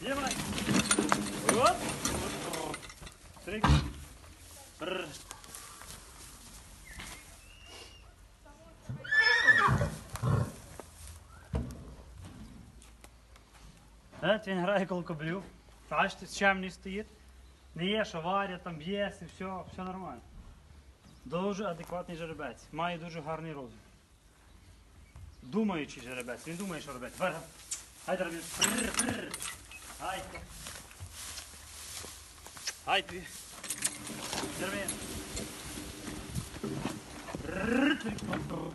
Знімай. От. Три. Бррр. От він грає коло кобелів. Бачите, з чим не стоїть. Не є, що варять, там б'єси, все, все нормально. Дуже адекватний жеребець. Має дуже гарний розум. Думаючий жеребець. Він думає, що робити. Верга. Гайде робіть. Дерви. Прррр, прррр, прррр.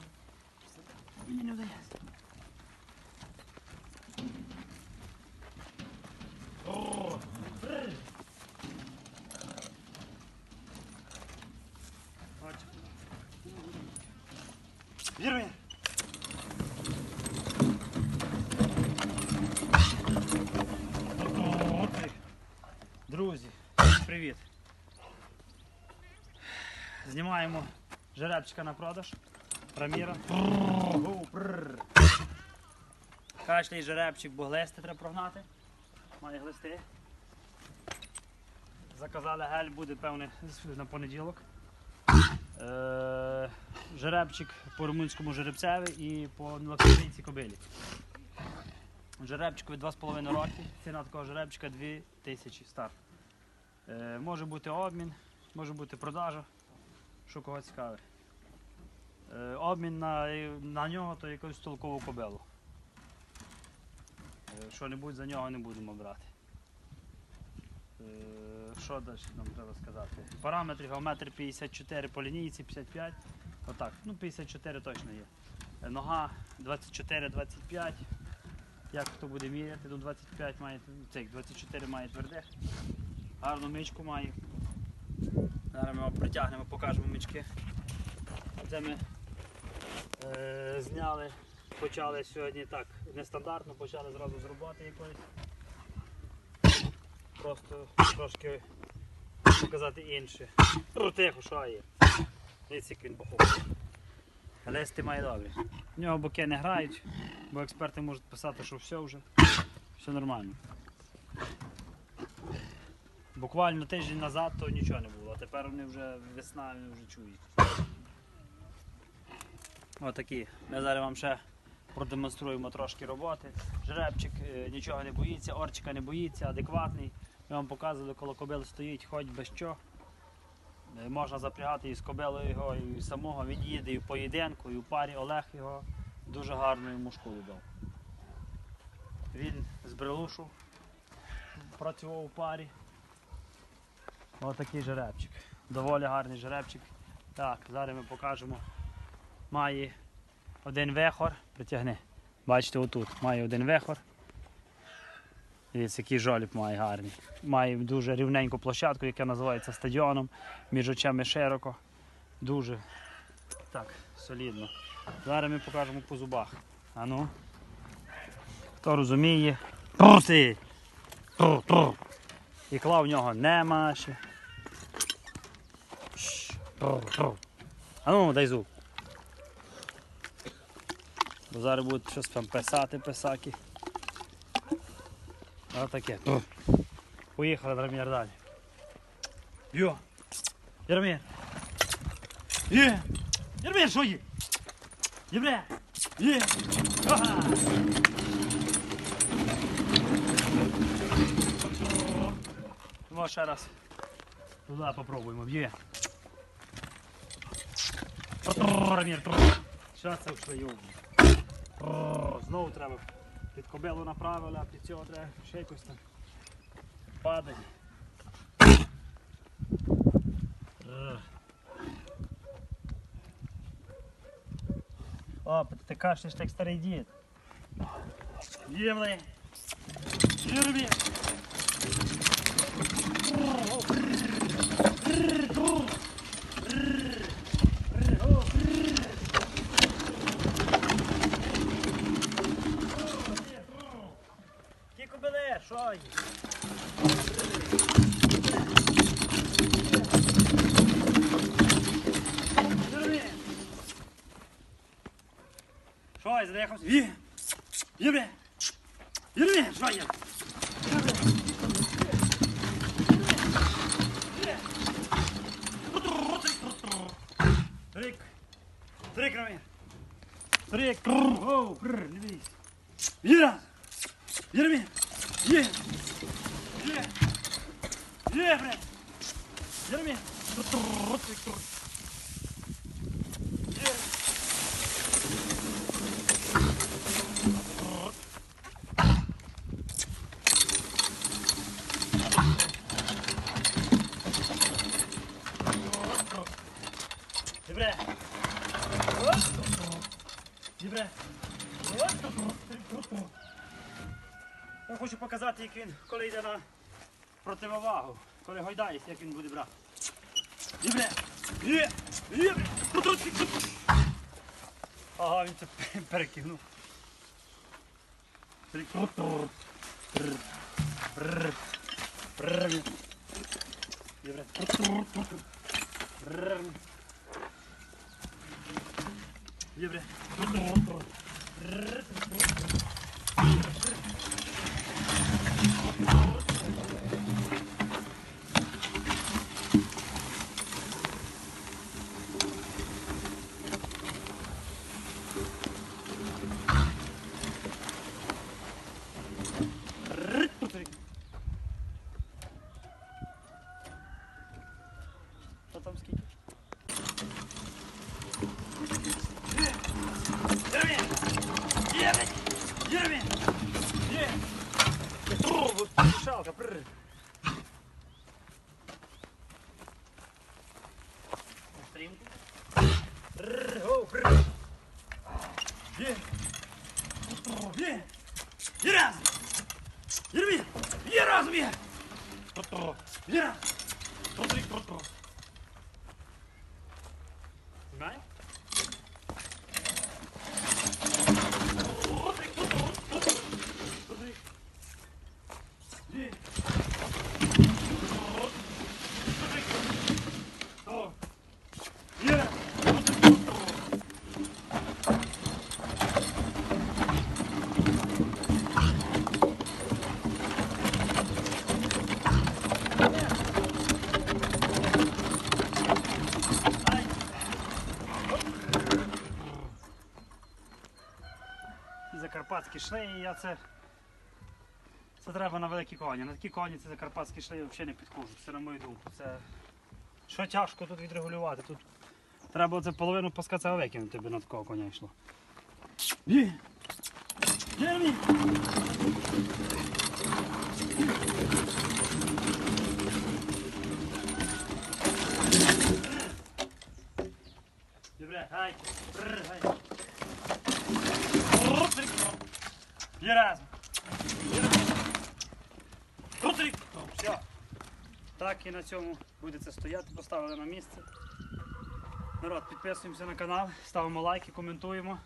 Мені не вдається. Прррр, привіт. Знімаємо жеребчика на продаж. Раміра. Гу. Кашлій жеребчик, бо глисти треба прогнати. Має глисти. Заказали гель, буде певне на понеділок. Е, жеребчик по румунському жеребцеві і по лакстрійці кобилі. Жеребчикові 2,5 роки, ціна такого жеребчика 2 тисячі старт. Е, може бути обмін, може бути продажа, що кого цікавить. Е, обмін на, на нього то якусь толкову кобилу. Е, що-небудь за нього не будемо брати. Е, що далі нам треба сказати? Параметри 1,54 м по лінійці, 55 Отак. Ну 54 точно є. Нога 24-25. Як хто буде міряти, до 25 має, цей, 24 має твердих. Гарну мичку має. Зараз ми його притягнемо, покажемо мички. Це ми е, зняли, почали сьогодні так, нестандартно, почали зразу з роботи якоїсь. Просто трошки показати інше. Тихо, що є. Дивіться, як він похопив. Листи має добрі. В нього боки не грають, бо експерти можуть писати, що все вже, все нормально. Буквально тиждень назад то нічого не було, а тепер вони вже весна вони вже чують. Отакі. Ми зараз вам ще продемонструємо трошки роботи. Жеребчик е, нічого не боїться, орчика не боїться, адекватний. Ми вам показували, коли кобил стоїть, хоч без що. Е, Можна запрягати і з кобилою його, і самого він їде і в поєдинку, і в парі Олег його дуже гарну йому школу дав. Він з Брелушу працював у парі. Отакий жеребчик. Доволі гарний жеребчик. Так, зараз ми покажемо. Має один вехор, притягни. Бачите, отут має один вехор. Дивіться, який жоліб має гарний. Має дуже рівненьку площадку, яка називається стадіоном. Між очами широко. Дуже так, солідно. Зараз ми покажемо по зубах. А ну. Хто розуміє? Труси! Тру, тру. Ікла в нього нема ще. А ну, дай зуб. Бо зараз будуть щось там писати, писаки. Отаке. Тру. Поїхали, Драмір, далі. Йо! Єрмір! Є! Єрмір, що є? Євре! Є! Ага! Ну, ще раз. Туди попробуємо. Є. Рамір, Зараз це вже його. Знову треба. Під кобилу направили, а під цього треба ще якось там падає. Рр. О, ти кашляєш як старий дід. Є, блин. Є, Що, я? Ві! Юре! Юре, що? Трик. Трик, Ромі. Трик. Оу, прр, не бійся. Юра! Юрмі! Є! Є! Є, блядь! Юрмі! Трик, трик. Я хочу показати, як він, коли йде на противовагу, коли гойдається, як він буде брати. Добре. Є. Є. Ага, він це перекинув. Прикрутор. Добре. Бррр. Там скільки? На стрімку. Пррр, оу, пррр. Є! Є! Є раз! Єрмі! Є разом є! Є раз! Тру-тру, Закарпатські шлеї, я це. Це треба на великі коні. На такі коні це закарпатські шлеї взагалі не підходжу. Це на мою думку. Це що тяжко тут відрегулювати. Тут треба оце половину паска викинути би на такого коня йшло. Є! Є! Добре, гай. Бррр, гай. Є разом. Рутрик! Все. Так і на цьому буде це стояти, поставили на місце. Народ, підписуємося на канал, ставимо лайки, коментуємо.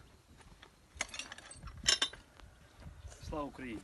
Слава Україні!